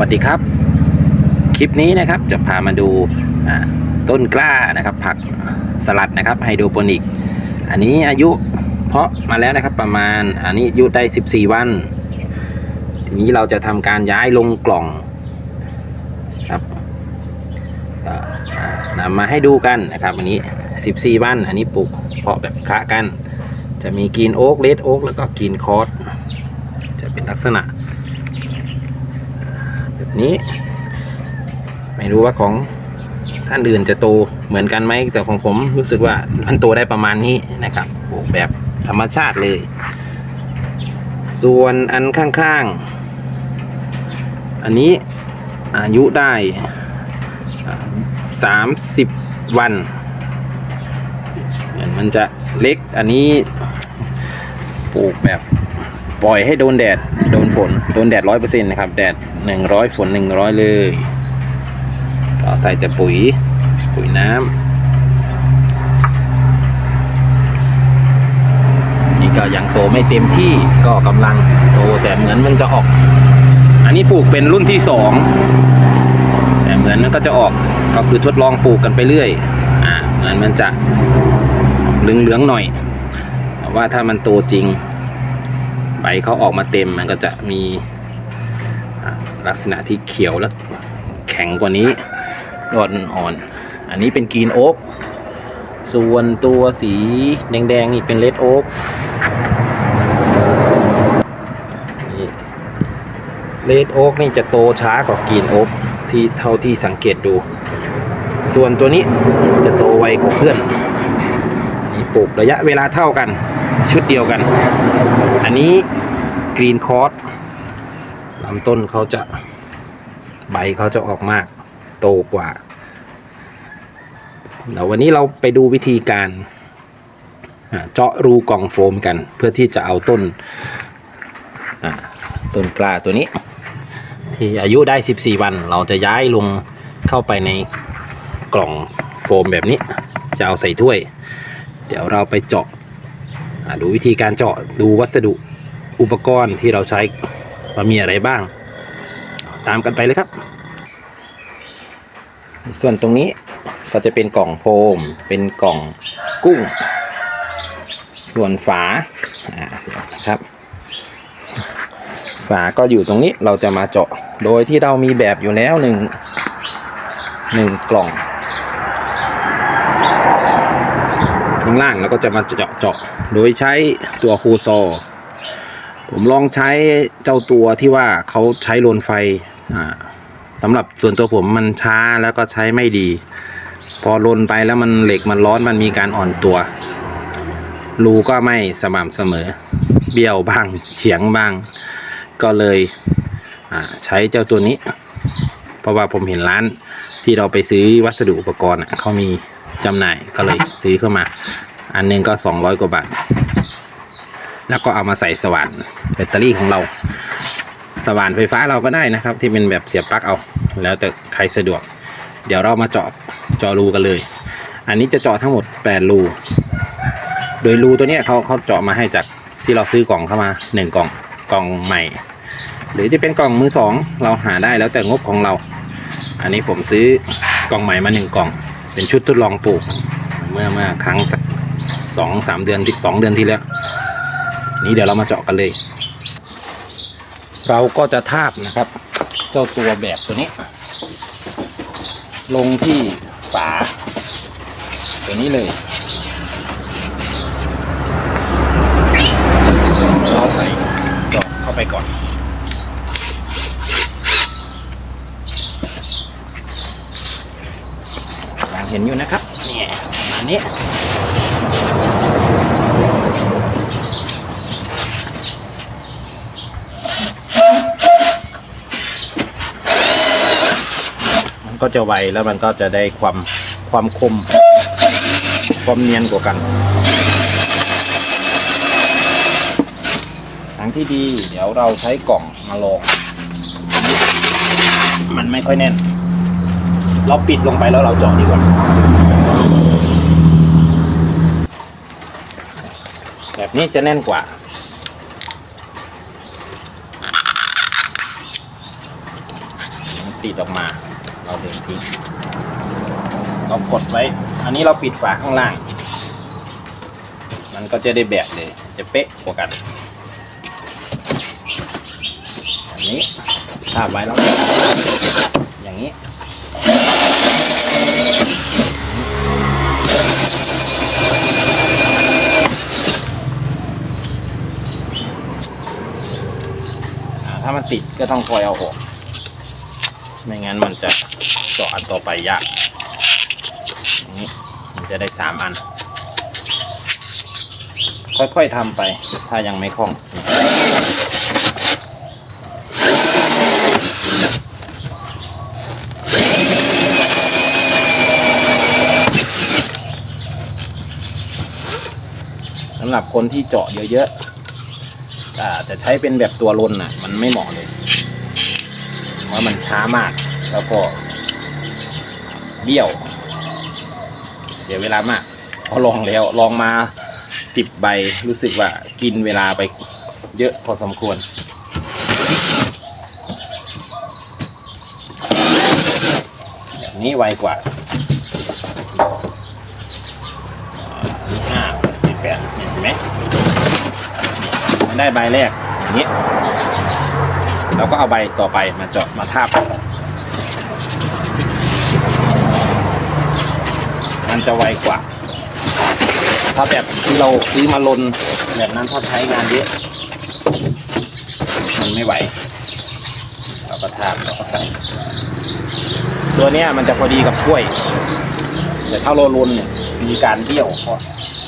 วัสดีครับ คลิปนี้นะครับจะพามาดูต้นกล้านะครับ ผักสลัดนะครับไฮโดรโปนิก อันนี้อายุเพาะมาแล้วนะครับประมาณอันนี้อายุได้ 14 วัน ทีนี้เราจะทำการย้ายลงกล่องครับก็อ่านำมาให้ดูกันนะครับอันนี้ 14 วัน อันนี้ปลูกเพาะแบบคะกัน จะมีกีนโอ๊กเลดโอ๊กแล้วก็กีนคอร์สจะเป็นลักษณะ แบบนี้ ไม่รู้ว่าของท่านอื่นจะโตเหมือนกันไหมแต่ของผมรู้สึกว่ามันโตได้ประมาณนี้นะครับปลูกแบบธรรมชาติเลย ส่วนอันข้างๆ อันนี้อายุได้ 30 วันเหมือนมันจะเล็กอันนี้ปลูกแบบปล่อยให้โดนแดด โดนฝน โดนแดดร้อยเปอร์เซ็นต์นะครับ แดด หนึ่งร้อยฝนหนึ่งร้อยเลย ก็ใส่แต่ปุ๋ย ปุ๋ยน้ำนี่ก็ยังโตไม่เต็มที่ก็กำลังโตแต่เหมือนมันจะออก อันนี้ปลูกเป็นรุ่นที่สองแต่เหมือนมันก็จะออกก็คือทดลองปลูกกันไปเรื่อยอ่าเหมือนมันจะเหลืองๆหน่อยแต่ว่าถ้ามันโตจริงใบเขาออกมาเต็มมันก็จะมี ลักษณะที่เขียวและแข็งกว่านี้ยอดอ่อน อันนี้เป็นกรีนโอ๊กส่วนตัวสีแดงๆนี่เป็นเลดโอ๊กเลดโอ๊กนี่จะโตช้ากว่ากรีนโอ๊กที่เท่าที่สังเกตดู ส่วนตัวนี้จะโตไวกว่าเพื่อนนี่ปลูกระยะเวลาเท่ากันชุดเดียวกัน อันนี้กรีนคอร์ส ลำต้นเขาจะใบเขาจะออกมากโตกว่าเดี๋ยววันนี้เราไปดูวิธีการเจาะรูกล่องโฟมกัน เพื่อที่จะเอาต้นต้นกล้าตัวนี้ ที่อายุได้ 14 วัน เราจะย้ายลงเข้าไปในกล่องโฟมแบบนี้ จะเอาใส่ถ้วย เดี๋ยวเราไปเจาะดูวิธีการเจาะดูวัสดุอุปกรณ์ที่เราใช้ ว่ามีอะไรบ้าง ตามกันไปเลยครับ ส่วนตรงนี้ก็จะเป็นกล่องโฟมเป็นกล่องกุ้ง ส่วนฝาครับ ฝาก็อยู่ตรงนี้เราจะมาเจาะ โดยที่เรามีแบบอยู่แล้วหนึ่งหนึ่งกล่องข้างล่างแล้วก็จะมาเจาะเจาะ โดยใช้ตัวคูซอ ผมลองใช้เจ้าตัวที่ว่าเขาใช้โลนไฟสำหรับส่วนตัวผมมันช้าแล้วก็ใช้ไม่ดี พอลนไปแล้วมันเหล็กมันร้อนมันมีการอ่อนตัว รูก็ไม่สม่ำเสมอ เบี้ยวบ้างเฉียงบ้าง ก็เลยใช้เจ้าตัวนี้ เพราะว่าผมเห็นร้านที่เราไปซื้อวัสดุอุปกรณ์เขามีจำหน่ายก็เลยซื้อเข้ามา อันหนึงก็ 200 กว่าบาท แล้วก็เอามาใส่สว่านแบตเตอรี่ของเรา สว่านไฟฟ้าเราก็ได้นะครับ ที่เป็นแบบเสียบปลั๊กเอา แล้วแต่ใครสะดวก เดี๋ยวเรามาเจาะเจาะรูกันเลย อันนี้จะเจาะทั้งหมด 8 รู โดยรูตัวเนี้ยเขาเขาเจาะมาให้จากที่เราซื้อกล่องเข้ามา 1 กล่องกล่องใหม่ หรือจะเป็นกล่องมือสองเราหาได้แล้วแต่งบของเรา อันนี้ผมซื้อกล่องใหม่มาหนึ่งกล่อง เป็นชุดทดลองปลูก เมื่อเมื่อครั้งสักสองสามเดือนที่สองเดือนที่แล้ว นี้เดี๋ยวเรามาเจาะกันเลย เราก็จะทาบนะครับ เจ้าตัวแบบตัวนี้ ลงที่ฝาตัวนี้เลยเราใส่เจาะเข้าไปก่อนอย่างเห็นอยู่นะครับ เนี่ยประมาณนี้ ก็จะไวแล้วมันก็จะได้ความความคม ความเนียนกว่ากันทางที่ดีเดี๋ยวเราใช้กล่องมาลองมันไม่ค่อยแน่น เราปิดลงไปแล้วเราเจาะดีกว่าแบบนี้จะแน่นกว่าติดออกมา เราเดึงทิ้งเรากดไว้ อันนี้เราปิดฝาข้างล่าง มันก็จะได้แบบเลย จะเป๊ะกว่ากันแบบนี้ทาบไว้แล้วอย่างนี้ถ้ามันติดก็ต้องคอยเอาออก ไม่งั้นมันจะ เจาะอันต่อไปยากนี้มันจะได้สามอัน ค่อยๆทำไป ถ้ายังไม่คล่องสำหรับคนที่เจาะเยอะๆจะใช้เป็นแบบตัวลนน่ะ มันไม่เหมาะเลย เพราะมันช้ามาก แล้วก็ เบี้ยว เสียเวลามากเพราะลองแล้วลองมาสิบใบรู้สึกว่ากินเวลาไปเยอะพอสมควร แบบนี้ไวกว่าห้านี่แปดเห็นไหมมันได้ใบแรกอย่างนี้เราก็เอาใบต่อไปมาเจาะมาทาบ มันจะไวกว่า ถ้าแบบที่เราซื้อมาลนแบบนั้นถ้าใช้งานเยอะมันไม่ไหวเราก็ทาบเราก็ใส่ตัวเนี้ยมันจะพอดีกับถ้วย แต่ถ้าเราลนเนี่ยมีการเบี้ยวเพราะ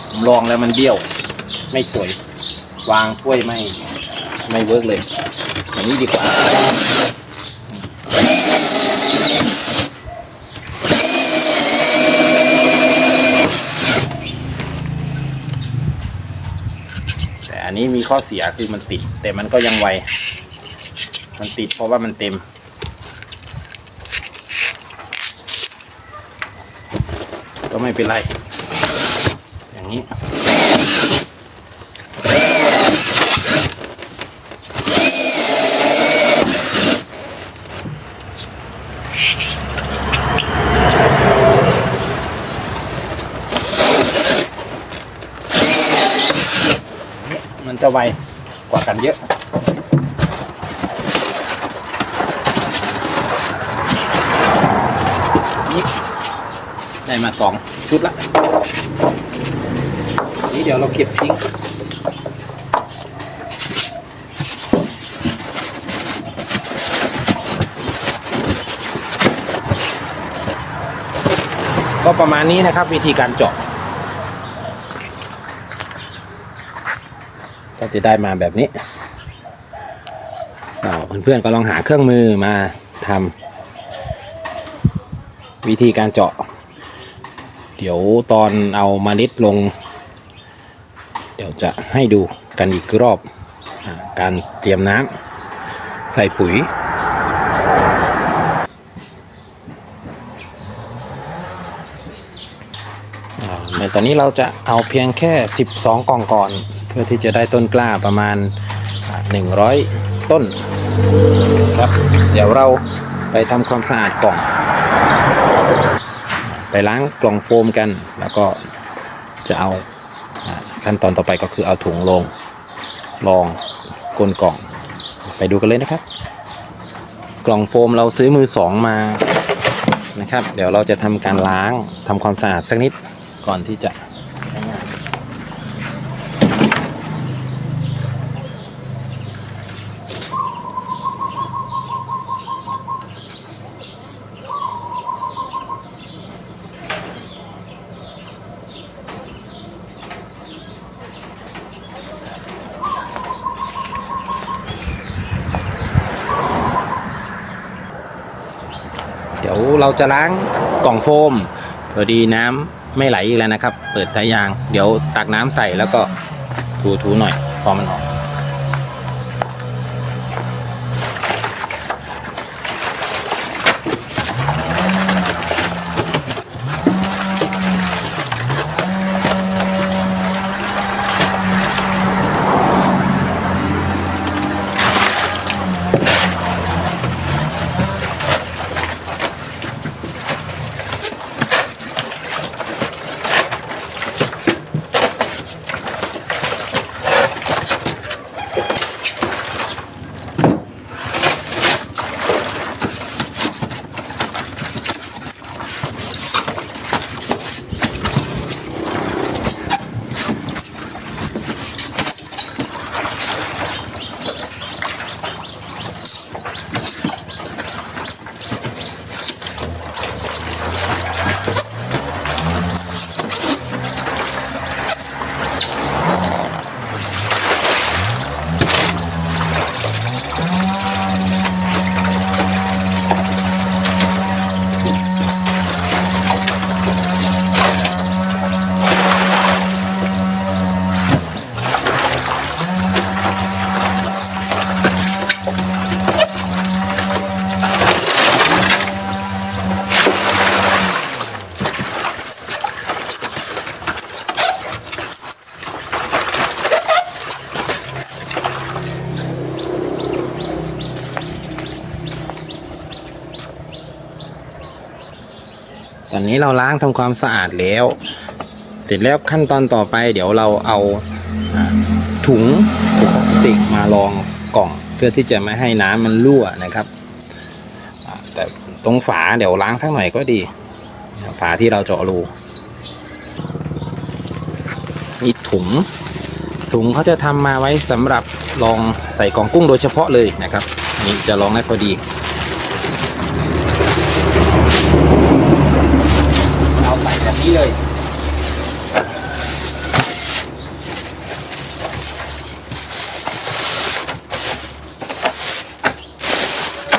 ผมลองแล้วมันเบี้ยว ไม่สวย วางถ้วยไม่ไม่เวิร์กเลยอย่างนี้ดีกว่า นนี้มีข้อเสียคือมันติด แต่มันก็ยังไว มันติดเพราะว่ามันเต็ม ก็ไม่เป็นไร อย่างนี้ ไวกว่ากันเยอะนี่ได้มาสองชุดละนี่เดี๋ยวเราเก็บทิ้งก็ประมาณนี้นะครับวิธีการเจาะ ก็จะได้มาแบบนี้อ่าเพื่อนๆก็ลองหาเครื่องมือมาทำวิธีการเจาะ เดี๋ยวตอนเอามานิดลง เดี๋ยวจะให้ดูกันอีกรอบอการเตรียมน้ำใส่ปุ๋ยอ่าในตอนนี้เราจะเอาเพียงแค่ 12 กล่องก่อน เพื่อที่จะได้ต้นกล้าประมาณ 100 ต้นครับ เดี๋ยวเราไปทำความสะอาดกล่อง ไปล้างกล่องโฟมกัน แล้วก็จะเอาขั้นตอนต่อไปก็คือเอาถุงลงรองก้นกล่อง ไปดูกันเลยนะครับ กล่องโฟมเราซื้อมือสองมานะครับ เดี๋ยวเราจะทำการล้างทำความสะอาดสักนิดก่อนที่จะใช้งานเดี๋ยวเรา จะล้างกล่องโฟมพอดีน้ำไม่ไหลอีกแล้วนะครับ เปิดสายยาง เดี๋ยวตักน้ำใส่แล้วก็ถูๆหน่อยพอมันออกี้เราล้างทำความสะอาดแล้ว เสร็จแล้วขั้นตอนต่อไป เดี๋ยวเราเอาถุงถุงพลาสติกมารองกล่อง เพื่อที่จะไม่ให้น้ำมันรั่วนะครับแต่ตรงฝาเดี๋ยวล้างสักหน่อยก็ดี ฝาที่เราเจาะรูมีถุงถุงเขาจะทำมาไว้สำหรับรองใส่กล่องกุ้งโดยเฉพาะเลยนะครับนนี่จะรองได้พอดี เอาใส่แบบนี้เลย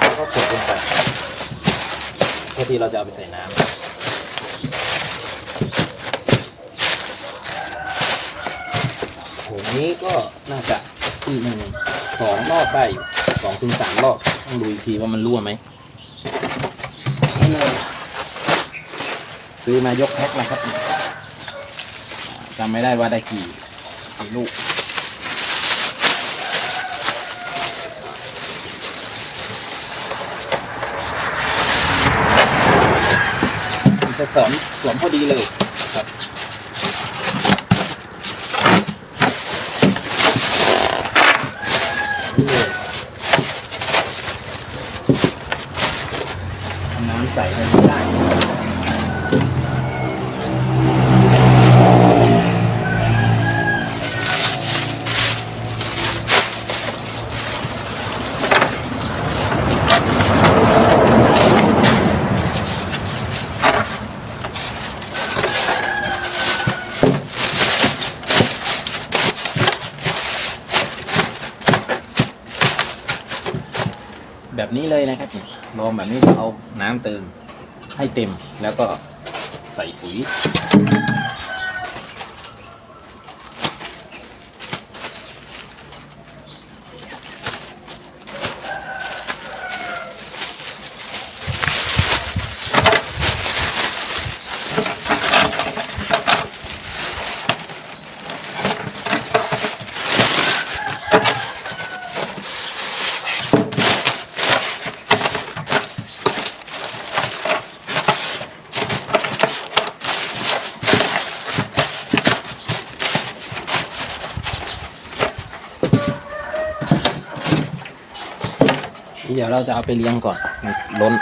แล้วก็กดลงไปเพื่อที่เราจะเอาไปใส่น้ำโหนี้ก็น่าจะที่หนึ่งสองรอบได้อยู่สองถึงสามรอบต้องดูอีก ทีว่ามันรั่วไหม ซื้อมายกแพ็คนะครับจำไม่ได้ว่าได้กี่กี่ลูกจะสวมสวมพอดีเลยครับนี่เลยเอาน้ำใส่ให้มันได้ แบบ นี้เลยนะครับเนี่ยลองแบบนี้เอาน้ำเติมให้เต็มแล้วก็ใส่ปุ๋ย เดี๋ยวเราจะเอาไปเลี้ยงก่อนล้น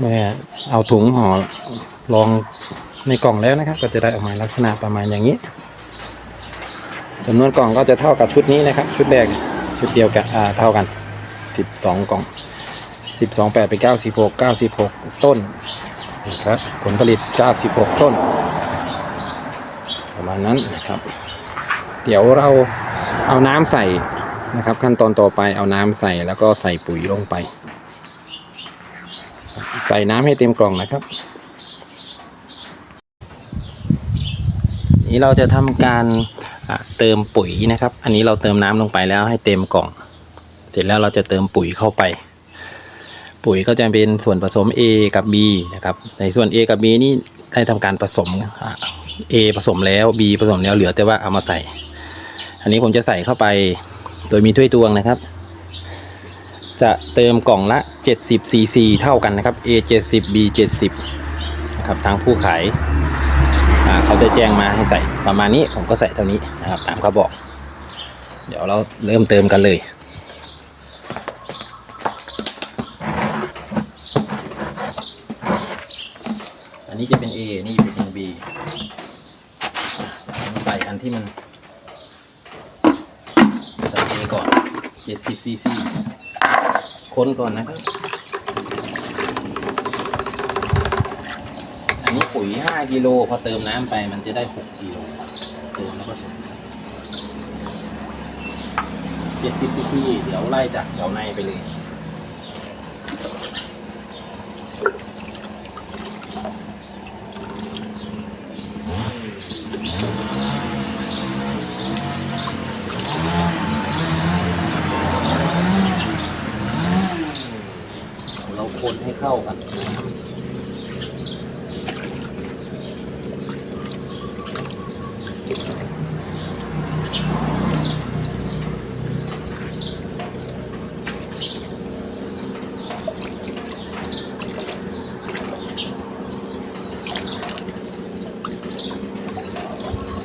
แม่เอาถุงห่อรองในกล่องแล้วนะครับ ก็จะได้ออกมาลักษณะประมาณอย่างนี้จำนวนกล่องก็จะเท่ากับชุดนี้นะครับ ชุดแรกชุดเดียวกันอ่าเท่ากัน 12 กล่อง 12 8เป็น96 96 ต้นนะครับผลผลิต 96 ต้น มาณนั้นนะครับ เดี๋ยวเราเอาน้ำใส่นะครับ ขั้นตอนต่อไปเอาน้ำใส่แล้วก็ใส่ปุ๋ยลงไป ใส่น้ำให้เต็มกล่องนะครับ นี้เราจะทำการเติมปุ๋ยนะครับ อันนี้เราเติมน้ำลงไปแล้วให้เต็มกล่อง เสร็จแล้วเราจะเติมปุ๋ยเข้าไป ปุ๋ยก็จะเป็นส่วนผสม A กับ B นะครับในส่วน A กับ B นี่ ได้ทำการผสมอะ A ผสมแล้ว B ผสมแล้วเหลือแต่ว่าเอามาใส่ อันนี้ผมจะใส่เข้าไปโดยมีถ้วยตวงนะครับ จะเติมกล่องละ 70 cc เท่ากันนะครับ A 70 B 70นะครับทางผู้ขายเขาจะแจ้งมาให้ใส่ประมาณนี้ผมก็ใส่เท่านี้นะครับตามเขาบอก เดี๋ยวเราเริ่มเติมกันเลย นี้จะเป็น A นี่จะเป็น B ใส่อันที่มันใส่ A ก่อน 70 cc คนก่อนนะครับ อันนี้ปุ๋ย 5 กิโลพอเติมน้ำไปมันจะได้ 6 กิโลเติมแล้วก็ส่ง70 cc เดี๋ยวไล่จากแถวในไปเลย ให้เข้ากัน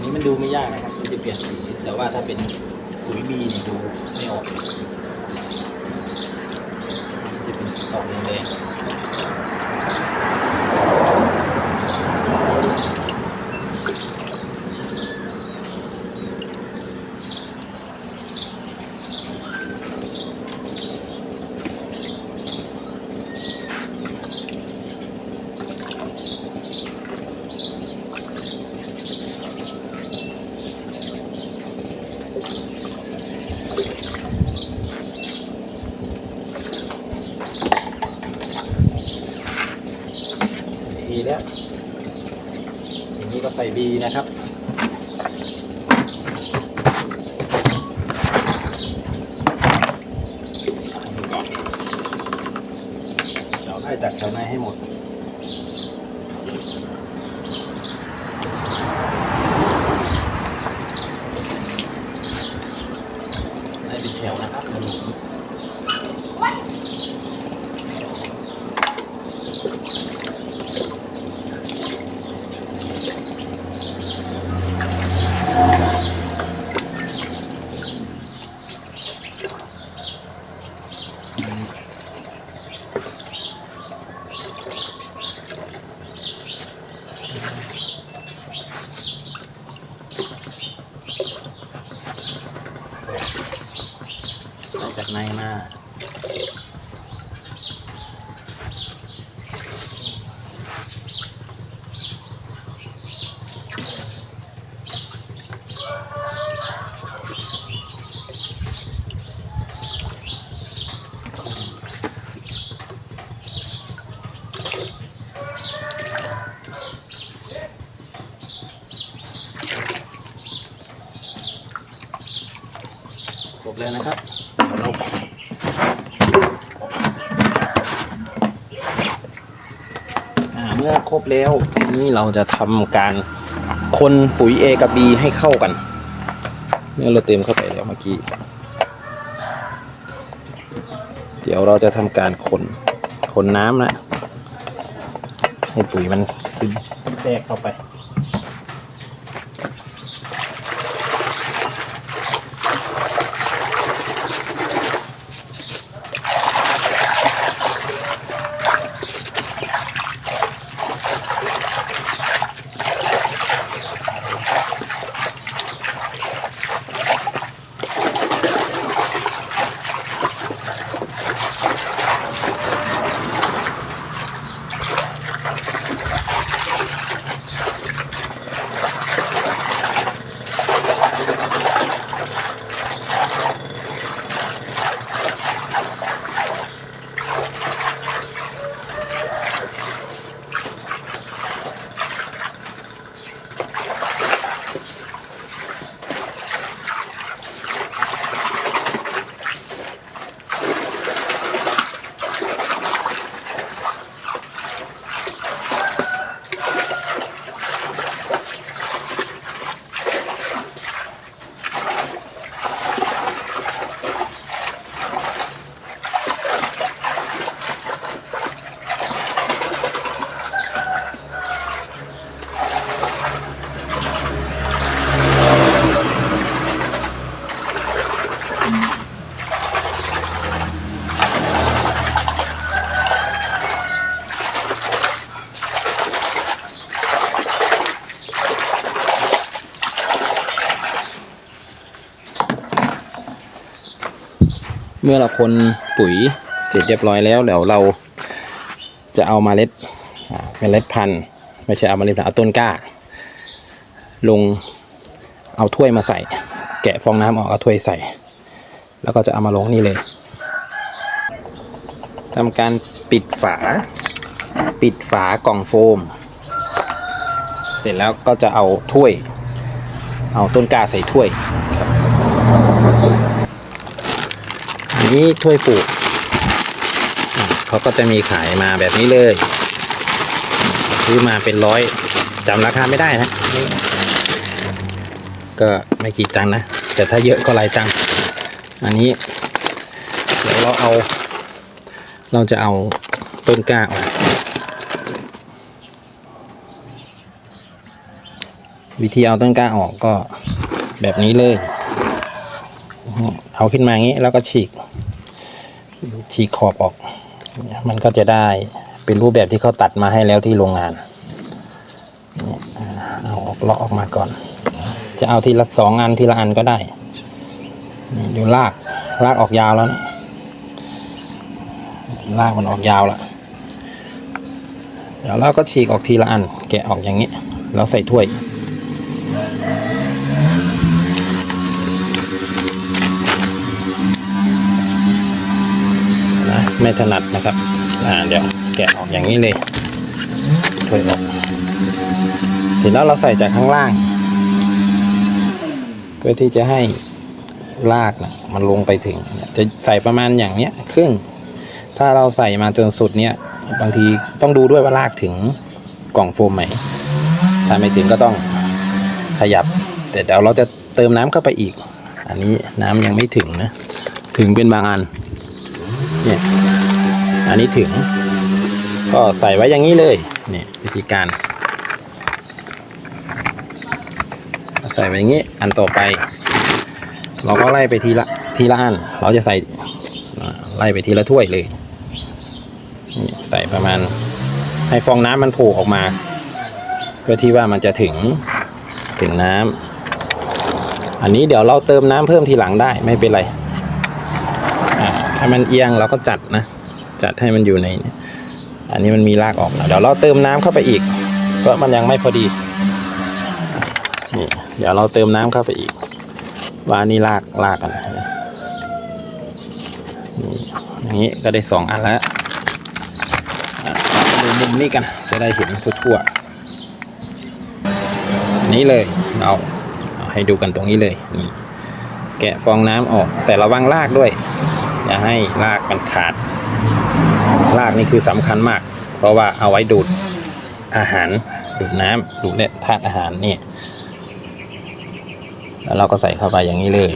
ี่มันดูไม่ยากนะครับมันจะเปลี่ยนสี แต่ว่าถ้าเป็นปุ๋ยบีดูไม่ออก จะเป็นตอกแดงๆ แล้วอย่างนี้ก็ใส่บีนะครับ ดูก่อนเราได้จากแถวในให้หมด ได้เป็นแถวนะครับขนมได้ จากในมา ครบแล้วนะครับเดี๋ยวเราอ่าเมื่อครบ แล้วนี่เราจะทำการคนปุ๋ย A กับ B ให้เข้ากันนี่เราเต็มเข้าไปแล้วเมื่อกี้ เดี๋ยวเราจะทำการคนคนน้ำนะให้ปุ๋ยมันซึมแทรกเข้าไป เมื่อเราคนปุ๋ยเสร็จเรียบร้อยแล้วเดี๋ยวเราจะเอามาเมล็ดเมล็ดพันธุ์ไม่ใช่เอาเมาเล็ดเอาต้นกล้า ลงเอาถ้วยมาใส่ แกะฟองน้ำออกเอาถ้วยใส่ แล้วก็จะเอามาลงนี่เลยทำการปิดฝา ปิดฝากล่องโฟม เสร็จแล้วก็จะเอาถ้วย เอาต้นกล้าใส่ถ้วยครับ อันนี้ถ้วยปลูกเขาก็จะมีขายมาแบบนี้เลยซื้อมาเป็นร้อยจำราคาไม่ได้นะ ก็ไม่กี่ตังนะ แต่ถ้าเยอะก็หลายตังอันนี้เดี๋ยวเราเอา เราจะเอาต้นกล้าออกวิธีเอาต้นกล้าออกก็แบบนี้เลย เอาขึ้นมาอย่างนี้แล้วก็ฉีก ฉีกขอบออก มันก็จะได้เป็นรูปแบบที่เขาตัดมาให้แล้วที่โรงงาน เอาเออกเลาะออกมาก่อน จะเอาทีละสองอันทีละอันก็ได้ดูลากลากออกยาวแล้วนะลากมันออกยาวแล้วเดี๋ยวเราก็ฉีกออกทีละอัน แกะออกอย่างนี้ แล้วใส่ถ้วย ไม่ถนัดนะครับ อ่าเดี๋ยวแกะออกอย่างนี้เลยถ้วยออกเสร็จแล้วเราใส่จากข้างล่าง เพื่อที่จะให้รากนะมันลงไปถึง จะใส่ประมาณอย่างเนี้ยครึ่ง ถ้าเราใส่มาจนสุดเนี้ยบางทีต้องดูด้วยว่ารากถึงกล่องโฟมไหมถ้าไม่ถึงก็ต้องขยับ แต่เดี๋ยวเราจะเติมน้ำเข้าไปอีก อันนี้น้ำยังไม่ถึงนะ ถึงเป็นบางอัน เนี่ยอันนี้ถึง ก็ใส่ไว้อย่างนี้เลยเนี่ยวิธีการ ใส่ไว้อย่างนี้อันต่อไป เราก็ไล่ไปทีละทีละอัน เราจะใส่ไล่ไปทีละถ้วยเลยนี่ใส่ประมาณให้ฟองน้ำมันโผล่ออกมา เพื่อที่ว่ามันจะถึงถึงน้ำอันนี้เดี๋ยวเราเติมน้ำเพิ่มทีหลังได้ไม่เป็นไร อ่าถ้มันเอียงเราก็จัดนะ จัดให้มันอยู่ในอันนี้มันมีรากออกนะเดี๋ยวเราเติมน้ำเข้าไปอีกเพราะมันยังไม่พอดีนี่เดี๋ยวเราเติมน้ำเข้าไปอีกว่านี่รากรากกันนี่อย่างนี้ก็ได้สองอันแล้วอะดูมุมนี้กันจะได้เห็นทั่วๆนี้เลยเอาเอาให้ดูกันตรงนี้เลยนี่แกะฟองน้ำออกแต่ระวังรากด้วย อย่าให้รากมันขาด รากนี่คือสำคัญมาก เพราะว่าเอาไว้ดูดอาหารดูดน้ำดูดเนธาตุอาหารนี่แล้วเราก็ใส่เข้าไปอย่างนี้เลย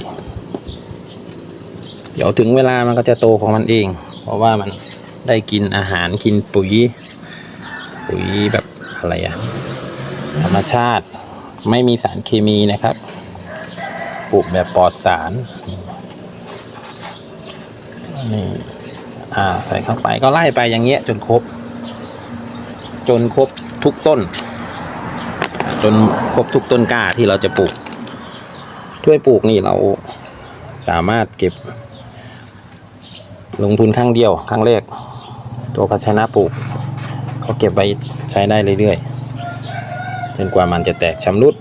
เดี๋ยวถึงเวลามันก็จะโตของมันเอง เพราะว่ามันได้กินอาหารกินปุ๋ย ปุ๋ยแบบอะไรอะธรรมชาติไม่มีสารเคมีนะครับ ปลูกแบบปลอดสาร นี่อ่าใส่เข้าไปก็ไล่ไปอย่างเงี้ยจนครบ จนครบทุกต้น จนครบทุกต้นกล้าที่เราจะปลูกถ้วยปลูกนี่เราสามารถเก็บ ลงทุนครั้งเดียวครั้งแรก ตัวภาชนะปลูกเขาเก็บไว้ใช้ได้เรื่อยๆจนกว่ามันจะแตกชำรุด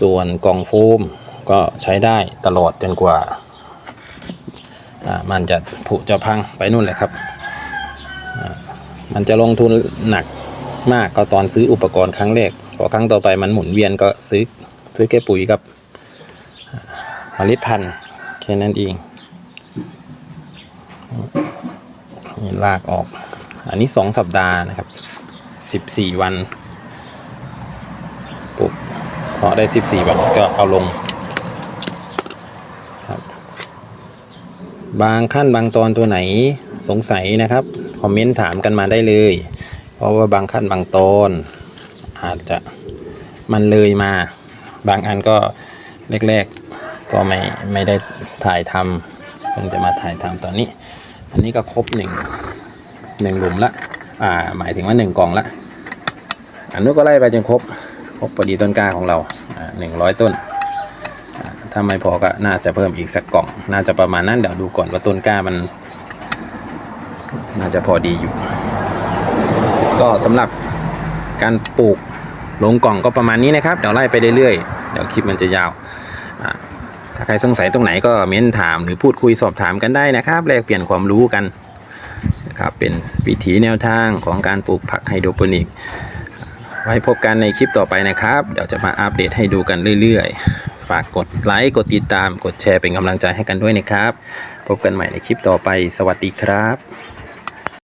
ส่วนกล่องโฟมก็ใช้ได้ตลอดจนกว่าอ่า มันจะผุจะพังไปนู่นแหละครับ มันจะลงทุนหนักมากก็ตอนซื้ออุปกรณ์ครั้งแรกพอครั้งต่อไปมันหมุนเวียนก็ซื้อซื้อแค่ปุ๋ยกับเมล็ดพันธุ์แค่นั้นเองนี่ลากออก อันนี้สองสัปดาห์นะครับสิบสี่วันปลูกพอได้14วันก็เอาลงครับ บางขั้นบางตอนตัวไหนสงสัยนะครับคอมเมนต์ถามกันมาได้เลย เพราะว่าบางขั้นบางตอนอาจจะมันเลยมา บางอันก็แรกๆก็ไม่ไม่ได้ถ่ายทำเพิ่งจะมาถ่ายทำตอนนี้ อันนี้ก็ครบหนึ่งหนึ่งหลุมละอ่าหมายถึงว่าหนึ่งกล่องละอันนู้นก็ไล่ไปจนครบครบพอดีต้นกล้าของเราหนึ่งร้อยต้น ถ้าไม่พอก็น่าจะเพิ่มอีกสักกล่อง น่าจะประมาณนั้นเดี๋ยวดูก่อนว่าต้นกล้ามัน น่าจะพอดีอยู่ ก็สำหรับการปลูกลงกล่องก็ประมาณนี้นะครับเดี๋ยวไล่ไปเรื่อยๆเดี๋ยวคลิปมันจะยาวถ้าใครสงสัยตรงไหนก็เม้นถามหรือพูดคุยสอบถามกันได้นะครับแลกเปลี่ยนความรู้กันนะครับเป็นวิถีแนวทางของการปลูกผักไฮโดรโปนิก ไว้พบกันในคลิปต่อไปนะครับ เดี๋ยวจะมาอัปเดตให้ดูกันเรื่อยๆ ฝากกดไลค์กดติดตามกดแชร์เป็นกำลังใจให้กันด้วยนะครับ พบกันใหม่ในคลิปต่อไป สวัสดีครับ